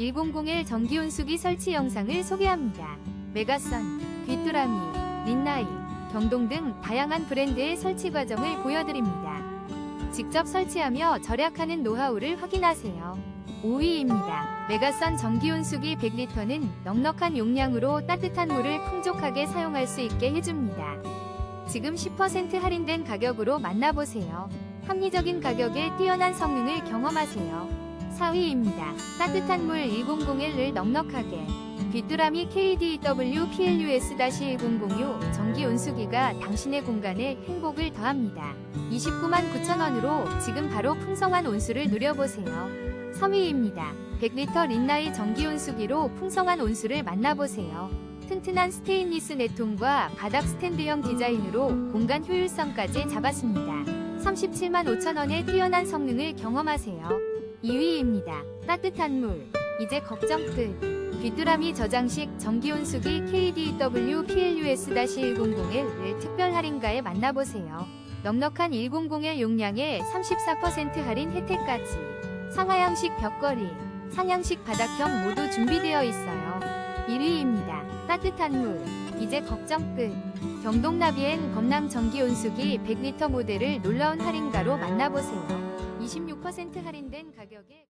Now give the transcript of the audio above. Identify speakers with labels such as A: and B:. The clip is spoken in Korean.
A: 1001 전기온수기 설치 영상을 소개합니다. 메가선, 귀뚜라미, 린나이, 경동 등 다양한 브랜드의 설치 과정을 보여드립니다. 직접 설치하며 절약하는 노하우를 확인하세요. 5위입니다. 메가선 전기온수기 100리터는 넉넉한 용량으로 따뜻한 물을 풍족하게 사용할 수 있게 해줍니다. 지금 10% 할인된 가격으로 만나보세요. 합리적인 가격에 뛰어난 성능을 경험하세요. 4위입니다. 따뜻한 물 1001을 넉넉하게 귀뚜라미 KDW PLUS-1006 전기 온수기가 당신의 공간에 행복을 더합니다. 29만 9천원으로 지금 바로 풍성한 온수를 누려보세요. 3위입니다. 100리터 린나이 전기 온수기로 풍성한 온수를 만나보세요. 튼튼한 스테인리스 네통과 바닥 스탠드형 디자인으로 공간 효율성까지 잡았습니다. 37만 5천원의 뛰어난 성능을 경험하세요. 2위입니다. 따뜻한 물. 이제 걱정 끝. 귀뚜라미 저장식 전기온수기 KDW PLUS-1001을 특별 할인가에 만나보세요. 넉넉한 1001 용량에 34% 할인 혜택까지. 상하향식 벽걸이, 상향식 바닥형 모두 준비되어 있어요. 1위입니다. 따뜻한 물. 이제 걱정 끝. 경동나비엔 검남 전기온수기 100리터 모델을 놀라운 할인가로 만나보세요. 26% 할인된 가격에